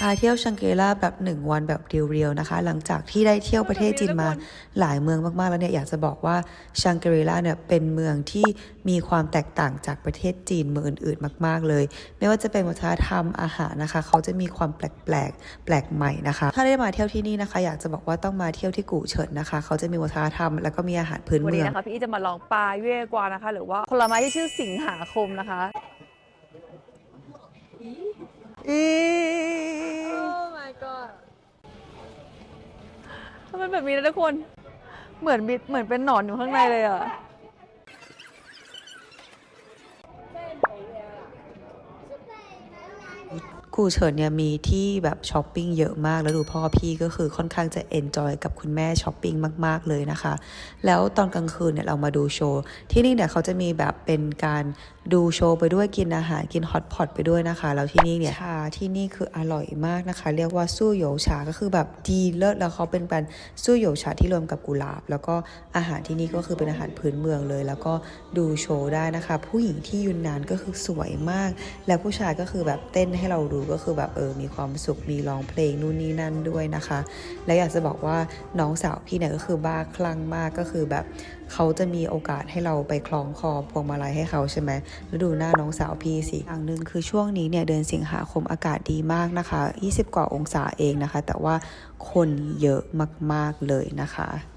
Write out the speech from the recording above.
พาเที่ยวชังเกล่าแบบ 1 วันแบบเรียวๆนะคะ หลังจากที่ได้เที่ยวประเทศจีนมาหลายเมืองมากๆแล้วเนี่ยอยากจะบอกว่าชังเกล่าเนี่ยเป็นเมืองที่มีความแตกต่างจากประเทศจีนเมืองอื่นๆ มาก ๆ เลย ไม่ว่าจะเป็นวัฒนธรรมอาหารนะคะ เขาจะมีความแปลกๆแปลกใหม่นะคะ ถ้าได้มาเที่ยวที่นี่นะคะ อยากจะบอกว่าต้องมาเที่ยวที่กู่เฉินนะคะ เขาจะมีวัฒนธรรมแล้วก็มีอาหารพื้นวันเมืนี้องนะคะพี่อีจะมาลองปลาเย่กวานะคะ หรือว่าผลไม้ที่ชื่อสิงหาคมนะคะอี ทำไมแบบนี้นะทุกคน เหมือนมีเหมือนเป็นหนอนอยู่ข้างในเลยอะ กูเฉินเนี่ยมีที่แบบช้อปปิ้งเยอะมากแล้วดูพ่อพี่ก็คือค่อนข้างจะเอนจอยกับคุณแม่ช้อปปิ้งมาก ๆ เลยนะคะ แล้วตอนกลางคืนเนี่ยเรามาดูโชว์ ที่นี่เนี่ยเขาจะมีแบบเป็นการ ดูโชว์ไปด้วยกินอาหารกินฮอตพอตไปด้วยนะคะ แล้วที่นี่เนี่ยชาที่นี่คืออร่อยมากนะคะ เรียกว่าสู้โยชาก็คือแบบดีเลิศแล้วเขาเป็นการสู้โยชาที่รวมกับกุหลาบ แล้วก็อาหารที่นี่ก็คือเป็นอาหารพื้นเมืองเลย แล้วก็ดูโชว์ได้นะคะ ผู้หญิงที่ยุนนานก็คือสวยมาก แล้วผู้ชายก็คือแบบเต้นให้เราดูก็คือแบบเออมีความสุขมีร้องเพลงนู่นนี่นั่นด้วยนะคะ และอยากจะบอกว่าน้องสาวพี่เนี่ยก็คือบ้าคลั่งมากก็คือแบบเขาจะมีโอกาสให้เราไปคล้องคอพวงมาลัยให้เขาใช่ไหมแล้วดูหน้าน้องสาวพี่สิอย่างหนึ่งคือช่วงนี้เนี่ยเดือนสิงหาคมอากาศดีมากนะคะ 20 กว่าองศาเองนะคะ แต่ว่าคนเยอะมาก ๆ เลยนะคะ